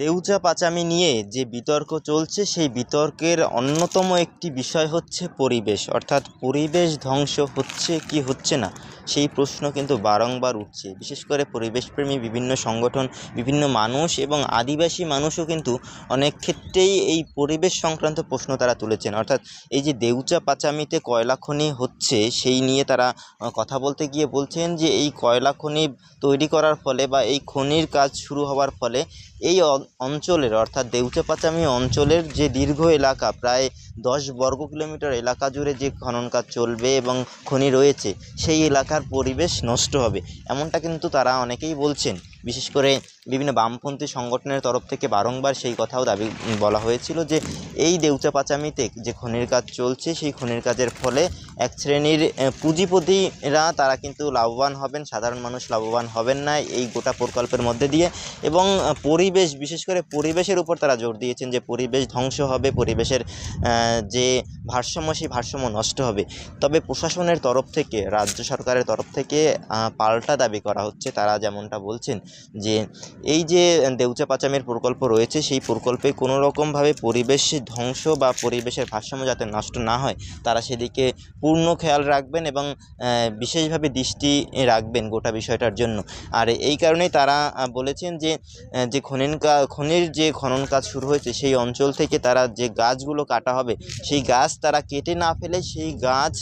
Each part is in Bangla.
দেউচা পাচামি নিয়ে যে বিতর্ক চলছে, সেই বিতর্কের অন্যতম একটি বিষয় হচ্ছে পরিবেশ। অর্থাৎ পরিবেশ ধ্বংস হচ্ছে কি হচ্ছে না? সেই প্রশ্ন কিন্তু বারংবার উঠছে। বিশেষ করে পরিবেশপ্রেমী বিভিন্ন সংগঠন, বিভিন্ন মানুষ এবং আদিবাসী মানুষও কিন্তু অনেক ক্ষেত্রেই এই পরিবেশ সংক্রান্ত প্রশ্ন তারা তুলেছেন। অর্থাৎ এই যে দেউচা পাচামিতে কয়লা খনি হচ্ছে, সেই নিয়ে তারা কথা বলতে গিয়ে বলছেন যে এই কয়লা খনি তৈরি করার ফলে বা এই খনির কাজ শুরু হওয়ার ফলে এই অঞ্চলের, অর্থাৎ দেউচা পাচামি অঞ্চলের যে দীর্ঘ এলাকা, প্রায় দশ বর্গ কিলোমিটার এলাকা জুড়ে যে খনন কাজ চলবে এবং খনি রয়েছে, সেই এলাকার পরিবেশ নষ্ট হবে। এমনটা কিন্তু তারা অনেকেই বলছেন। বিশেষ করে বিভিন্ন বামপন্থী সংগঠনের তরফ থেকে বারংবার সেই কথাও দাবি বলা হয়েছিল যে এই দেউচা পাচামিতে যে খনির কাজ চলছে, সেই খনির কাজের ফলে এক শ্রেণির পুঁজিপতিরা তারা কিন্তু লাভবান হবেন, সাধারণ মানুষ লাভবান হবেন না এই গোটা প্রকল্পের মধ্যে দিয়ে এবং পরিবেশ, বিশেষ করে পরিবেশের উপর তারা জোর দিয়েছেন যে পরিবেশ ধ্বংস হবে, পরিবেশের যে ভারসাম্য, সেই ভারসাম্য নষ্ট হবে। তবে প্রশাসনের তরফ থেকে, রাজ্য সরকারের তরফ থেকে পাল্টা দাবি করা হচ্ছে। তারা যেমনটা বলছেন যে এই যে দেউচা পাচামের প্রকল্প রয়েছে, সেই প্রকল্পে কোনো রকমভাবে পরিবেশ ধ্বংস বা পরিবেশের ভারসাম্য যাতে নষ্ট না হয়, তারা সেদিকে পূর্ণ খেয়াল রাখবেন এবং বিশেষভাবে দৃষ্টি রাখবেন গোটা বিষয়টার জন্য। আর এই কারণেই তারা বলেছেন যে যে খনন খনির যে খনন কাজ শুরু হয়েছে, সেই অঞ্চল থেকে তারা যে গাছগুলো কাটা হবে, সেই গাছ তারা কেটে না ফেলে সেই গাছ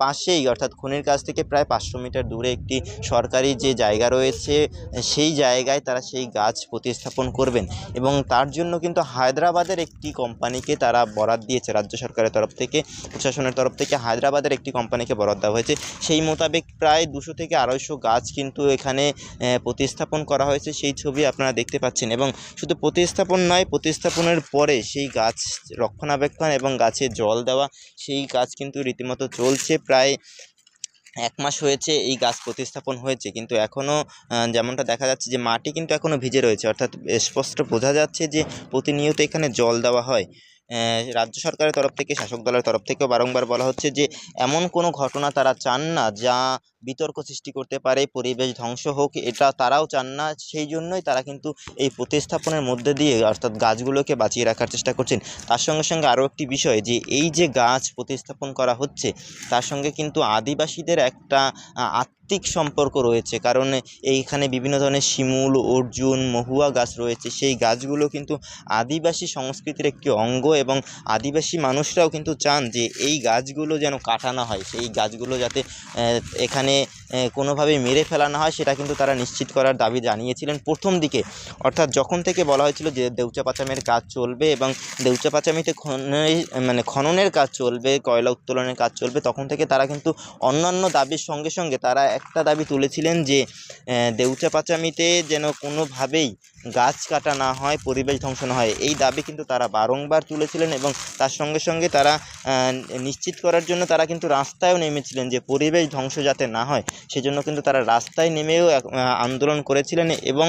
পাশেই, অর্থাৎ খনির কাছ থেকে প্রায় পাঁচশো মিটার দূরে একটি সরকারি যে জায়গা রয়েছে, সেই জায়গায় তারা সেই গাছ প্রতিস্থাপন করবেন। এবং তার জন্য কিন্তু হায়দ্রাবাদের একটি কোম্পানিকে তারা বরাদ দিয়েছে, রাজ্য সরকারের তরফ থেকে, প্রশাসনের তরফ থেকে হায়দ্রাবাদের একটি কোম্পানিকে বরাদ দেওয়া হয়েছে। সেই মোতাবেক প্রায় দুশো থেকে আড়াইশো গাছ কিন্তু এখানে প্রতিস্থাপন করা হয়েছে। সেই ছবি আপনারা দেখতে পাচ্ছেন এবং শুধু প্রতিস্থাপন নয়, প্রতিস্থাপনের পরে সেই গাছ রক্ষণাবেক্ষণ এবং গাছে জল দেওয়া, সেই কাজ কিন্তু রীতিমতো চলছে। প্রায় এক মাস হয়েছে এই গাছ প্রতিস্থাপন হয়েছে। কিন্তু এখনও যেমনটা দেখা যাচ্ছে যে মাটি কিন্তু এখনও ভিজে রয়েছে। অর্থাৎ স্পষ্ট বোঝা যাচ্ছে যে প্রতিনিয়ত এখানে জল দেওয়া হয়। রাজ্য সরকারের তরফ থেকে, শাসক দলের তরফ থেকেও বারংবার বলা হচ্ছে যে এমন কোনো ঘটনা তারা চান না যা বিতর্ক সৃষ্টি করতে পারে, পরিবেশ ধ্বংস হোক, এটা তারাও চান না, সেই জন্যই তারা কিন্তু এই প্রতিস্থাপনের মধ্যে দিয়ে অর্থাৎ গাছগুলোকে বাঁচিয়ে রাখার চেষ্টা করছেন। তার সঙ্গে সঙ্গে আরও একটি বিষয় যে এই যে গাছ প্রতিস্থাপন করা হচ্ছে, তার সঙ্গে কিন্তু আদিবাসীদের একটা আত্মিক সম্পর্ক রয়েছে। কারণ এইখানে বিভিন্ন ধরনের শিমুল, অর্জুন, মহুয়া গাছ রয়েছে। সেই গাছগুলো কিন্তু আদিবাসী সংস্কৃতির একটি অঙ্গ এবং আদিবাসী মানুষরাও কিন্তু চান যে এই গাছগুলো যেন কাটানো হয়। সেই গাছগুলো যাতে এখানে মানে কোনোভাবেই মেরে ফেলা না হয়, সেটা কিন্তু তারা নিশ্চিত করার দাবি জানিয়েছিলেন প্রথম দিকে। অর্থাৎ যখন থেকে বলা হয়েছিল যে দেউচা পাচামের কাজ চলবে এবং দেউচা পাচামিতে খননের মানে খননের কাজ চলবে, কয়লা উত্তোলনের কাজ চলবে, তখন থেকে তারা কিন্তু অন্যান্য দাবির সঙ্গে সঙ্গে তারা একটা দাবি তুলেছিলেন যে দেউচা পাচামিতে যেন কোনোভাবেই গাছ কাটা না হয়, পরিবেশ ধ্বংস না হয়। এই দাবি কিন্তু তারা বারংবার তুলেছিলেন এবং তার সঙ্গে সঙ্গে তারা নিশ্চিত করার জন্য তারা কিন্তু রাস্তায়ও নেমেছিলেন যে পরিবেশ ধ্বংস যাতে না হয়। সেজন্য কিন্তু তারা রাস্তায় নেমেও আন্দোলন করেছিলেন এবং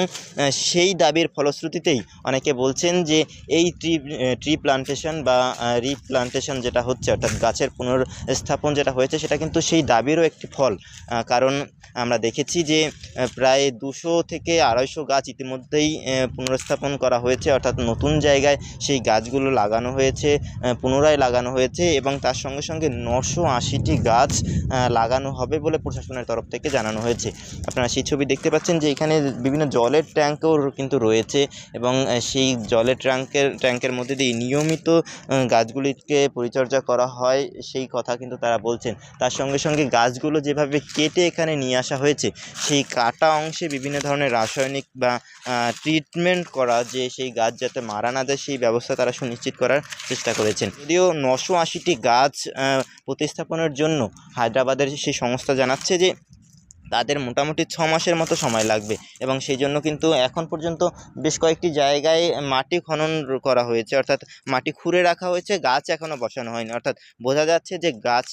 সেই দাবির ফলশ্রুতিতেই অনেকে বলছেন যে এই ট্রি ট্রি প্লান্টেশন বা রি রিপ্লান্টেশন যেটা হচ্ছে অর্থাৎ গাছের পুনর্স্থাপন যেটা হয়েছে সেটা কিন্তু সেই দাবিরও একটি ফল। কারণ আমরা দেখেছি যে প্রায় দুশো থেকে আড়াইশো গাছ ইতিমধ্যেই পুনর্স্থাপন করা হয়েছে অর্থাৎ নতুন জায়গায় সেই গাছগুলো লাগানো হয়েছে পুনরায় লাগানো হয়েছে এবং তার সঙ্গে সঙ্গে নশো আশিটি গাছ লাগানো হবে বলে প্রশাসনের তরফ থেকে জানানো হয়েছে। আপনারা সেই ছবি দেখতে পাচ্ছেন যে এখানে বিভিন্ন জলের ট্যাঙ্কও কিন্তু রয়েছে এবং সেই জলের ট্যাঙ্কের ট্যাঙ্কের মধ্যে দিয়ে নিয়মিত গাছগুলিকে পরিচর্যা করা হয় সেই কথা কিন্তু তারা বলছেন। তার সঙ্গে সঙ্গে গাছগুলো যেভাবে কেটে এখানে নিয়ে আসা হয়েছে, সেই কাটা অংশে বিভিন্ন ধরনের রাসায়নিক বা ট্রিটমেন্ট করা যে সেই গাছ যাতে মারা না যায়, সেই ব্যবস্থা তারা সুনিশ্চিত করার চেষ্টা করেছেন। যদিও নশো আশিটি গাছ প্রতিস্থাপনের জন্য হায়দ্রাবাদের সেই সংস্থা জানাচ্ছে যে তাদের মোটামুটি ছ মাসের মতো সময় লাগবে এবং সেই জন্য কিন্তু এখন পর্যন্ত বেশ কয়েকটি জায়গায় মাটি খনন করা হয়েছে। অর্থাৎ মাটি খুঁড়ে রাখা হয়েছে, গাছ এখনও বসানো হয়নি। অর্থাৎ বোঝা যাচ্ছে যে গাছ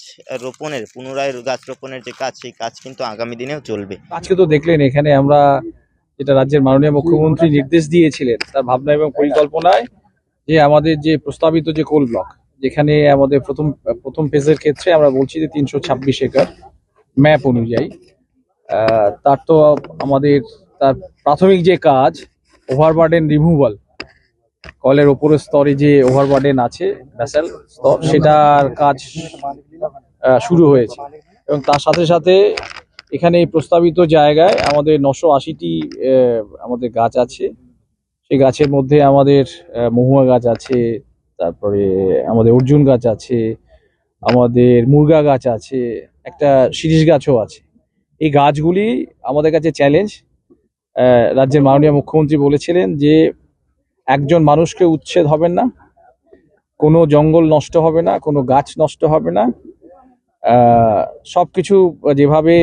রোপণের, পুনরায় গাছ রোপণের যে কাজ, সেই কাজ কিন্তু আগামী দিনেও চলবে। আজকে তো দেখলেন এখানে আমরা যেটা রাজ্যের মাননীয় মুখ্যমন্ত্রী নির্দেশ দিয়েছিলেন, তার ভাবনা এবং পরিকল্পনায় যে আমাদের যে প্রস্তাবিত যে কোল ব্লক, যেখানে আমাদের প্রথম প্রথম ফেজের ক্ষেত্রে আমরা বলছি যে তিনশো ছাব্বিশ একর ম্যাপ অনুযায়ী তার তো আমাদের তার প্রাথমিক যে কাজ ওভারবার্ডেন রিমুভাল কলের ওপরের স্তরে যে ওভারবার্ডেন আছে ভ্যাসেল স্তর, সেটার কাজ শুরু হয়েছে। এবং তার সাথে সাথে এখানে প্রস্তাবিত জায়গায় আমাদের নশো আশিটি আমাদের গাছ আছে। সেই গাছের মধ্যে আমাদের মহুয়া গাছ আছে, তারপরে আমাদের অর্জুন গাছ আছে, আমাদের মুরগা গাছ আছে, একটা শিরিষ গাছও আছে। এই গাছগুলি আমাদের কাছে চ্যালেঞ্জ রাজ্যের মাননীয় মুখ্যমন্ত্রী বলেছিলেন যে একজন মানুষকে উচ্ছেদ হবেন না, কোনো জঙ্গল নষ্ট হবে না, কোনো গাছ নষ্ট হবে না সব কিছু যেভাবে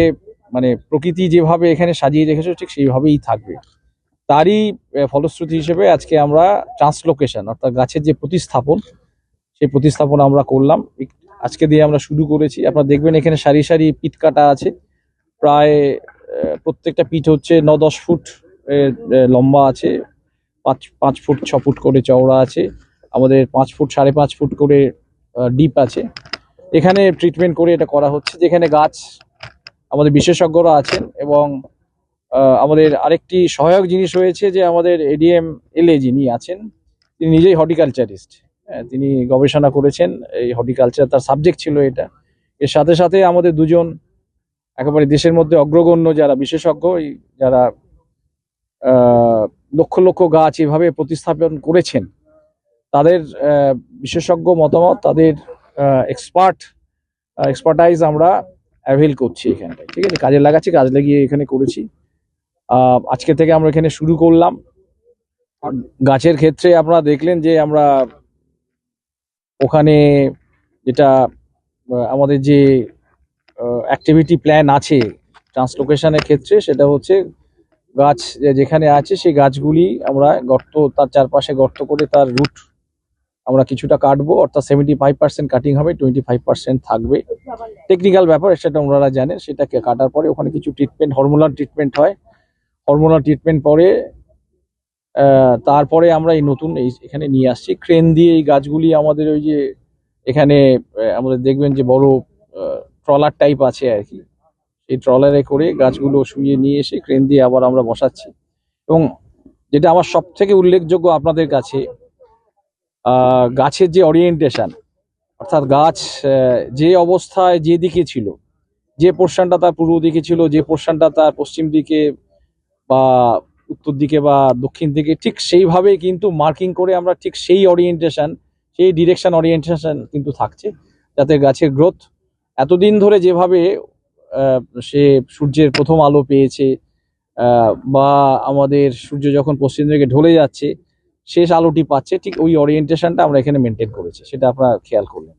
মানে প্রকৃতি যেভাবে এখানে সাজিয়ে রেখেছে ঠিক সেইভাবেই থাকবে। তারই ফলশ্রুতি হিসেবে আজকে আমরা ট্রান্সলোকেশন অর্থাৎ গাছের যে প্রতিস্থাপন, সেই প্রতিস্থাপন আমরা করলাম। আজকে দিয়ে আমরা শুরু করেছি। আপনারা দেখবেন এখানে সারি সারি পিট কাটা আছে। প্রায় প্রত্যেকটা পিঠ হচ্ছে ন দশ ফুট লম্বা আছে, পাঁচ পাঁচ ফুট, ছ ফুট করে চওড়া আছে, আমাদের পাঁচ ফুট, সাড়ে পাঁচ ফুট করে ডিপ আছে। এখানে ট্রিটমেন্ট করে এটা করা হচ্ছে, যেখানে গাছ আমাদের বিশেষজ্ঞরা আছেন এবং আমাদের আরেকটি সহায়ক জিনিস হয়েছে যে আমাদের এডিএম এলএ যিনি আছেন, তিনি নিজেই হর্টিকালচারিস্ট। তিনি গবেষণা করেছেন, এই হর্টিকালচার তার সাবজেক্ট ছিল এটা। এর সাথে সাথে আমাদের দুজন একেবারে দেশের মধ্যে অগ্রগণ্য যারা বিশেষজ্ঞ যারা লক্ষ লক্ষ গাছ এভাবে প্রতিস্থাপন করেছেন, তাদের বিশেষজ্ঞ মতামত, তাদের এক্সপার্ট এক্সপার্টাইজ আমরা অ্যাভেল করছি এখানটায়। ঠিক আছে? কাজে লাগাচ্ছি, কাজ লাগিয়ে এখানে করেছি। আজকে থেকে আমরা এখানে শুরু করলাম। গাছের ক্ষেত্রে আপনারা দেখলেন যে আমরা ওখানে যেটা আমাদের যে অ্যাক্টিভিটি প্ল্যান আছে ট্রান্সলোকেশনের ক্ষেত্রে, সেটা হচ্ছে গাছ যেখানে আছে, সেই গাছগুলি আমরা গর্ত, তার চারপাশে গর্ত করে তার রুট আমরা কিছুটা কাটবো, অর্থাৎ সেভেন্টি ফাইভ পার্সেন্ট কাটিং হবে টোয়েন্টি ফাইভ পার্সেন্ট থাকবে। টেকনিক্যাল ব্যাপার, সেটা ওনারা জানেন, সেটাকে কাটার পরে ওখানে কিছু ট্রিটমেন্ট হরমোনাল ট্রিটমেন্ট হয়। হরমোনাল ট্রিটমেন্ট পরে তারপরে আমরা এই নতুন এই এখানে নিয়ে আসছি। ক্রেন দিয়ে এই গাছগুলি আমাদের ওই যে এখানে আমাদের দেখবেন যে বড় ট্রলার টাইপ আছে আর কি। এই ট্রলারে করে গাছগুলো শুয়ে নিয়ে এসে ক্রেন দিয়ে আবার আমরা বসাচ্ছি। এবং যেটা আমার সব থেকে উল্লেখযোগ্য আপনাদের কাছে গাছের যে ওরিয়েন্টেশন অর্থাৎ গাছ যে অবস্থায় যে দিকে ছিল, যে পোর্শনটা তার পূর্ব দিকে ছিল, যে পোর্শনটা তার পশ্চিম দিকে বা উত্তর দিকে বা দক্ষিণ দিকে, ঠিক সেইভাবে কিন্তু মার্কিং করে আমরা ঠিক সেই ওরিয়েন্টেশন সেই ডিরেকশন ওরিয়েন্টেশন কিন্তু থাকছে, যাতে গাছের গ্রোথ এতদিন ধরে যেভাবে সে সূর্যের প্রথম আলো পেয়েছে বা আমাদের সূর্য যখন পশ্চিম দিকে ঢলে যাচ্ছে, শেষ আলোটি পাচ্ছে, ঠিক ওই ওরিয়েন্টেশনটা আমরা এখানে মেনটেন করেছি, সেটা আপনারা খেয়াল করলেন।